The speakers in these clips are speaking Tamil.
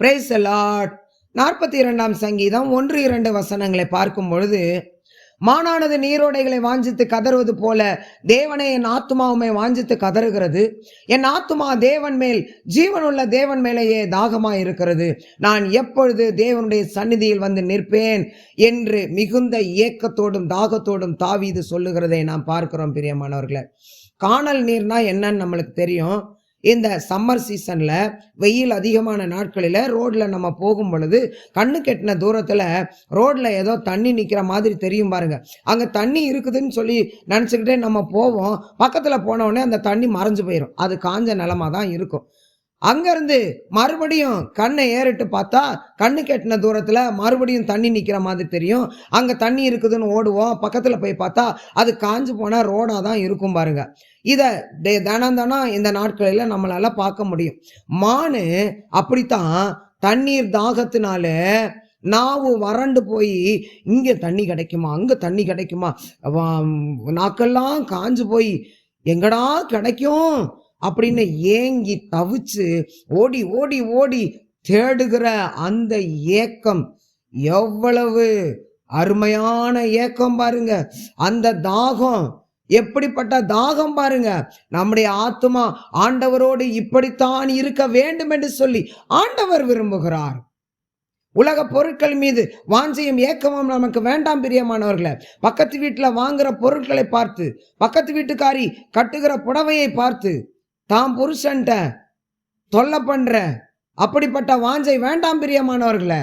பிரைஸ் லார்ட் நாற்பத்தி இரண்டாம் சங்கீதம் ஒன்று இரண்டு வசனங்களை பார்க்கும் பொழுது மானானது நீரோடைகளை வாஞ்சித்து கதறுவது போல தேவனே என் ஆத்துமாவுமே வாஞ்சித்து கதறுகிறது. என் ஆத்துமா தேவன் மேல் ஜீவனுள்ள தேவன் மேலேயே தாகமாக இருக்கிறது. நான் எப்பொழுது தேவனுடைய சந்நிதியில் வந்து நிற்பேன் என்று மிகுந்த ஏக்கத்தோடும் தாகத்தோடும் தாவி இது சொல்லுகிறதை நாம் பார்க்கிறோம் பிரியமானவர்களை. காணல் நீர்னா என்னன்னு நம்மளுக்கு தெரியும். இந்த சம்மர் சீசனில் வெயில் அதிகமான நாட்களில் ரோட்டில் நம்ம போகும் பொழுது கண்ணு கெட்டின தூரத்தில் ரோட்டில் ஏதோ தண்ணி நிற்கிற மாதிரி தெரியும் பாருங்கள் அங்கே தண்ணி இருக்குதுன்னு சொல்லி நினச்சிக்கிட்டே நம்ம போவோம். பக்கத்தில் போனவுடனே அந்த தண்ணி மறைஞ்சு போயிடும் அது காஞ்ச நிலமா தான் இருக்கும். அங்கேருந்து மறுபடியும் கண்ணை ஏறிட்டு பார்த்தா கண்ணு கெட்டின தூரத்தில் மறுபடியும் தண்ணி நிற்கிற மாதிரி தெரியும். அங்கே தண்ணி இருக்குதுன்னு ஓடுவோம். பக்கத்தில் போய் பார்த்தா அது காஞ்சு போனால் ரோடாக தான் இருக்கும் பாருங்கள் இதை டே தினம் தினம் இந்த நாட்களில் நம்மளால் பார்க்க முடியும். மானு அப்படித்தான் தண்ணீர் தாகத்தினால நாவு வறண்டு போய் இங்கே தண்ணி கிடைக்குமா? அங்கே தண்ணி கிடைக்குமா? வா- நாக்கெல்லாம் காஞ்சு போய் எங்கடா கிடைக்கும்? அப்படின்னு ஏங்கி தவிச்சு ஓடி ஓடி ஓடி தேடுகிற அந்த ஏக்கம் எவ்வளவு அருமையான ஏக்கம் பாருங்க. அந்த தாகம் எப்படிப்பட்ட தாகம் பாருங்க. நம்முடைய ஆத்மா ஆண்டவரோடு இப்படித்தான் இருக்க வேண்டும் என்று சொல்லி ஆண்டவர் விரும்புகிறார். உலக பொருட்கள் மீது வாஞ்சையும் ஏக்கமும் நமக்கு வேண்டாம் பிரியமானவர்களே. பக்கத்து வீட்டில் வாங்குற பொருட்களை பார்த்து பக்கத்து வீட்டுக்காரி கட்டுகிற புடவையை பார்த்து தான் புருஷன்ட்ட தொல்லை பண்ணுற அப்படிப்பட்ட வாஞ்சை வேண்டாம் பிரியமானவர்களே.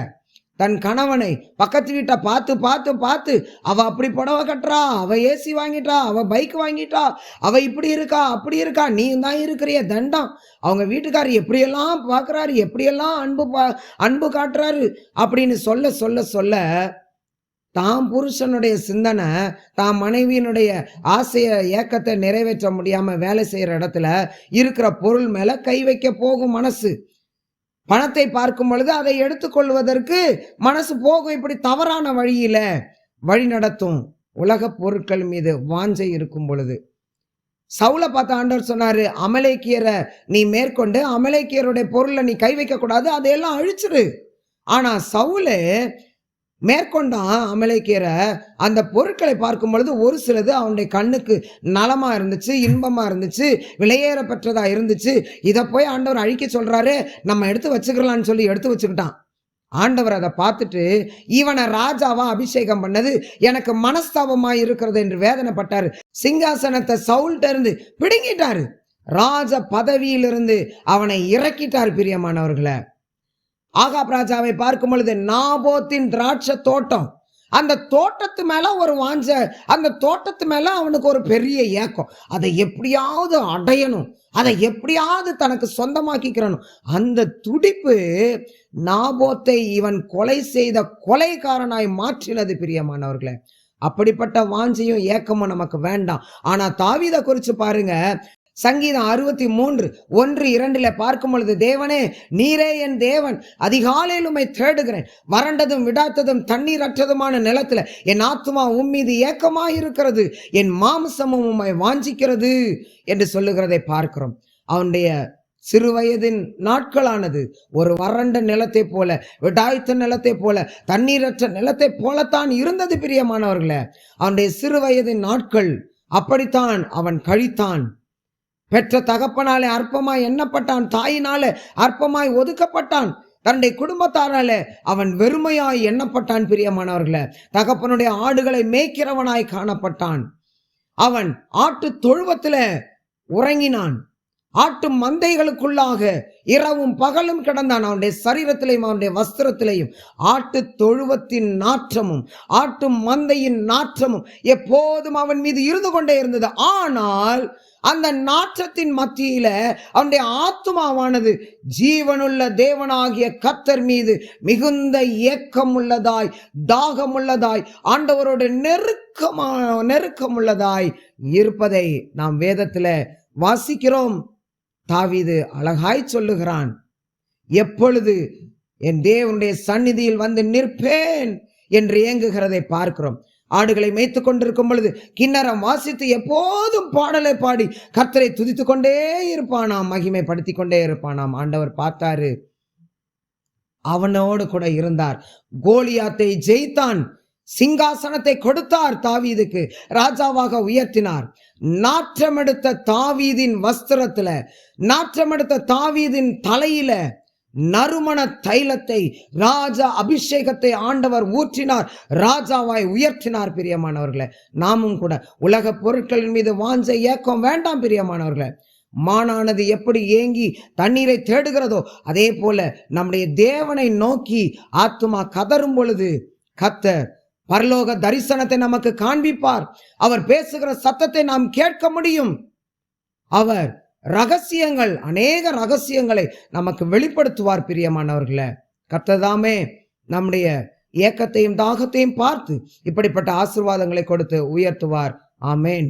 தன் கணவனை பக்கத்து வீட்டை பார்த்து பார்த்து பார்த்து அவ அப்படி புடவை கட்டுறா அவ ஏசி வாங்கிட்டா அவ பைக் வாங்கிட்டா அவ இப்படி இருக்கா அப்படி இருக்கா நீ தான் இருக்கிறிய தண்டம். அவங்க வீட்டுக்காரர் எப்படியெல்லாம் பார்க்குறாரு எப்படியெல்லாம் அன்பு பா அன்பு காட்டுறாரு அப்படின்னு சொல்ல சொல்ல சொல்ல தாம் புருஷனுடைய சிந்தனை தாம் மனைவியினுடைய ஆசைய ஏக்கத்தை நிறைவேற்ற முடியாமல் வேலை செய்கிற இடத்துல இருக்கிற பொருள் மேலே கை வைக்க போகும் மனசு. பணத்தை பார்க்கும் பொழுது அதை எடுத்துக்கொள்வதற்கு மனசு போகும் இப்படி தவறான வழியில் வழி நடத்தும் உலக பொருட்கள் மீது வாஞ்சை இருக்கும் பொழுது. சவுளை பார்த்த ஆண்டவர் சொன்னாரு அமலேக்கியரை நீ மேற்கொண்டு அமலேக்கியருடைய பொருளை நீ கை வைக்கக்கூடாது அதையெல்லாம் அழிச்சிரு. ஆனால் சவுலு மேற்கொண்டான் அமலேக்கியரை அந்த பொருட்களை பார்க்கும் பொழுது ஒரு சிலது அவனுடைய கண்ணுக்கு நலமா இருந்துச்சு இன்பமா இருந்துச்சு விலையேறப்பெற்றதா இருந்துச்சு. இதை போய் ஆண்டவர் அழிக்க சொல்றாரு. நம்ம எடுத்து வச்சுக்கலான்னு சொல்லி எடுத்து வச்சுக்கிட்டான். ஆண்டவர் அதை பார்த்துட்டு இவனை ராஜாவா அபிஷேகம் பண்ணது எனக்கு மனஸ்தாபமாக இருக்கிறது என்று வேதனைப்பட்டாரு. சிங்காசனத்தை சவுல்ட்ட இருந்து பிடுங்கிட்டாரு. ராஜ பதவியிலிருந்து அவனை இறக்கிட்டார் பிரியமானவர்களை. ஆகாப் ராஜாவை பார்க்கும் பொழுது நாபோத்தின் திராட்சை தோட்டம். அந்த தோட்டத்து மேல ஒரு வாஞ்ச அந்த தோட்டத்து மேல அவனுக்கு ஒரு பெரிய ஏக்கம். அதை எப்படியாவது அடையணும். அதை எப்படியாவது தனக்கு சொந்தமாக்கிக்கிறனும் அந்த துடிப்பு நாபோத்தை இவன் கொலை செய்த கொலைக்காரனாய் மாற்றினது பிரியமானவர்களே. அப்படிப்பட்ட வாஞ்சையும் ஏக்கமும் நமக்கு வேண்டாம். ஆனா தாவீதை குறித்து பாருங்க. சங்கீதம் அறுபத்தி மூன்று ஒன்று இரண்டில் பார்க்கும் பொழுது தேவனே நீரே என் தேவன் அதிகாலையில் உம்மை தேடுகிறேன். வறண்டதும் விடாத்ததும் தண்ணீரற்றதுமான நிலத்தில் என் ஆத்துமா உம் மீது இருக்கிறது என் மாம்சமும் உம்மை வாஞ்சிக்கிறது என்று சொல்லுகிறதை பார்க்கிறோம். அவனுடைய சிறுவயதின் நாட்களானது. ஒரு வறண்ட நிலத்தை போல விடாய்த்த நிலத்தை போல தண்ணீரற்ற நிலத்தை போலத்தான் இருந்தது பிரியமானவர்களே. அவனுடைய சிறுவயதின் நாட்கள் அப்படித்தான் அவன் கழித்தான். பெற்ற தகப்பனாலே அற்பமாய் எண்ணப்பட்டான். தாயினாலே அற்பமாய் ஒதுக்கப்பட்டான். தன்னுடைய குடும்பத்தாரால அவன் வெறுமையாய் எண்ணப்பட்டான் பிரியமானவர்களே. தகப்பனுடைய ஆடுகளை மேய்க்கிறவனாய் காணப்பட்டான். அவன் ஆட்டு தொழுவத்தில் உறங்கினான். ஆட்டு மந்தைகளுக்குள்ளாக இரவும் பகலும் கிடந்தான் அவனுடைய சரீரத்திலையும் அவனுடைய வஸ்திரத்திலையும். ஆட்டு தொழுவத்தின் நாற்றமும் ஆட்டு மந்தையின் நாற்றமும் எப்போதும் அவன் மீது இருந்து கொண்டே இருந்தது. ஆனால் அந்த நாற்றத்தின் மத்தியில அவனுடைய ஆத்துமாவானது ஜீவனுள்ள தேவனாகிய கத்தர் மீது மிகுந்த ஏக்கம் உள்ளதாய் தாகம் உள்ளதாய் ஆண்டவரோட நெருக்கமா நெருக்கம் உள்ளதாய் இருப்பதை நாம் வேதத்துல வாசிக்கிறோம். தாவிது அழகாய் சொல்லுகிறான் எப்பொழுது என் தேவனுடைய சந்நிதியில் வந்து நிற்பேன் என்று ஏங்குகிறதை பார்க்கிறோம். ஆடுகளை மேய்த்து கொண்டிருக்கும் பொழுது கிண்ணறம் வாசித்து எப்போதும் பாடலை பாடி கர்த்தரை துதித்து கொண்டே இருப்பானாம் மகிமைப்படுத்தி கொண்டே இருப்பானாம். ஆண்டவர் பார்த்தாரு. அவனோடு கூட இருந்தார். கோலியாத்தை ஜெயித்தான். சிங்காசனத்தை கொடுத்தார் தாவீதுக்கு. ராஜாவாக உயர்த்தினார். நாற்றமெடுத்த தாவீதின் வஸ்திரத்துல நாற்றமெடுத்த தாவீதின் தலையில நறுமண தைலத்தை ராஜா அபிஷேகத்தை ஆண்டவர் ஊற்றினார். ராஜாவாய் உயர்த்தினார் பிரியமானவர்களை. நாமும் கூட உலக பொருட்களின் மீது வாஞ்ச ஏக்கம் வேண்டாம் பிரியமானவர்களை. மானானது எப்படி ஏங்கி தண்ணீரை தேடுகிறதோ அதே போல நம்முடைய தேவனை நோக்கி ஆத்துமா கதறும் பொழுது கத்தர் பரலோக தரிசனத்தை நமக்கு காண்பிப்பார். அவர் பேசுகிற சத்தத்தை நாம் கேட்க முடியும். அவர் ரகசியங்கள் அநேக ரகசியங்களை நமக்கு வெளிப்படுத்துவார் பிரியமானவர்களை. கர்த்ததாமே நம்முடைய ஏக்கத்தையும் தாகத்தையும் பார்த்து இப்படிப்பட்ட ஆசீர்வாதங்களை கொடுத்து உயர்த்துவார். ஆமேன்.